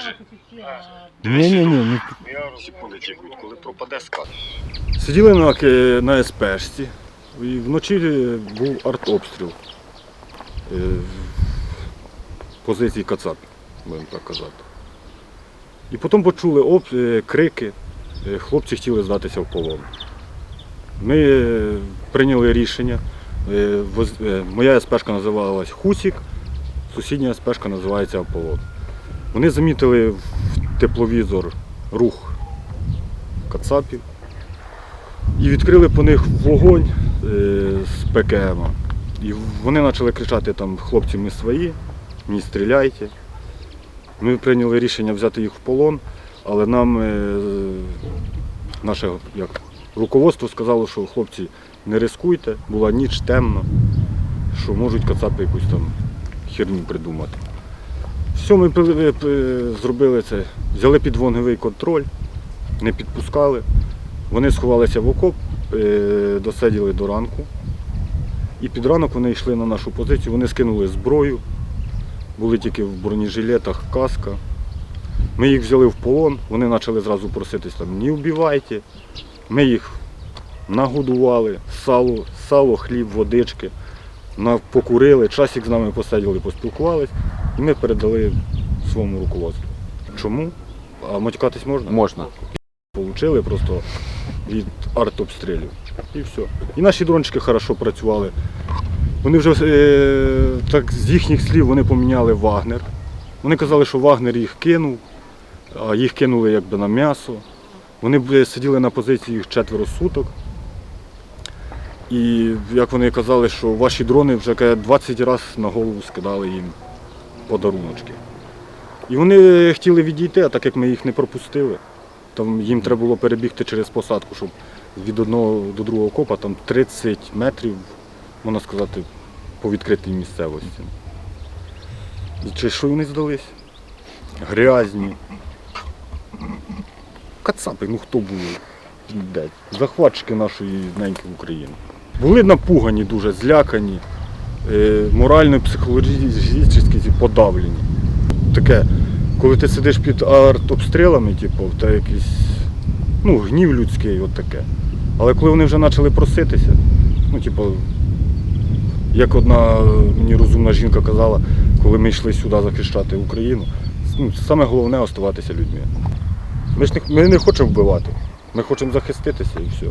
Держи. Ні, ні, ні. Секунди чекають, коли пропаде скат. Сиділи на, на СПшці, і вночі е, був артобстріл е, в позиції Кацап, будемо так казати. І потім почули об, е, крики, хлопці хотіли здатися в полон. Ми прийняли рішення. Моя СПшка називалась Хусік, сусідня СПшка називається Аполлон. Вони замітили в тепловізор рух Кацапів. І відкрили по них вогонь е, з ПКМ. І вони почали кричати там хлопці ми свої, не стріляйте. Ми прийняли рішення взяти їх в полон, але нам е, наше як, руководство сказало, що хлопці не рискуйте, була ніч темно, що можуть кацапи якусь там херню придумати. Все, ми при- при- зробили це, взяли під вогневий контроль, не підпускали. Вони сховалися в окоп, е, досиділи до ранку. І під ранок вони йшли на нашу позицію, вони скинули зброю, були тільки в бронежилетах, каска. Ми їх взяли в полон, вони почали зразу проситись там, не вбивайте. Ми їх нагодували, сало, сало, хліб, водички, покурили, часик з нами посиділи, поспілкувались, і ми передали своєму руководству. Чому? А матюкатись можна? Можна. Получили просто від артобстрілів. І все. І наші дрончики хорошо працювали. Вони вже е, так з їхніх слів вони поміняли Вагнер. Вони казали, що Вагнер їх кинув, а їх кинули якби на м'ясо. Вони сиділи на позиції їх четверо суток. І як вони казали, що ваші дрони вже 20 разів на голову скидали їм подаруночки. І вони хотіли відійти, а так як ми їх не пропустили, там їм треба було перебігти через посадку, щоб від одного до другого копа там 30 метрів, можна сказати, по відкритій місцевості. І чи що вони здались? Грязні. Кацапи, ну хто були? Захватчики нашої неньки України. Були напугані дуже, злякані, морально і психологічно подавлені. Таке, коли ти сидиш під артобстрілами, типу, тебе якийсь ну, гнів людський, от таке. Але коли вони вже почали проситися, ну, типу, як одна е, мені розумна жінка казала, коли ми йшли сюди захищати Україну, ну, саме головне оставатися людьми. Ми ж не, ми не хочемо вбивати, ми хочемо захиститися і все.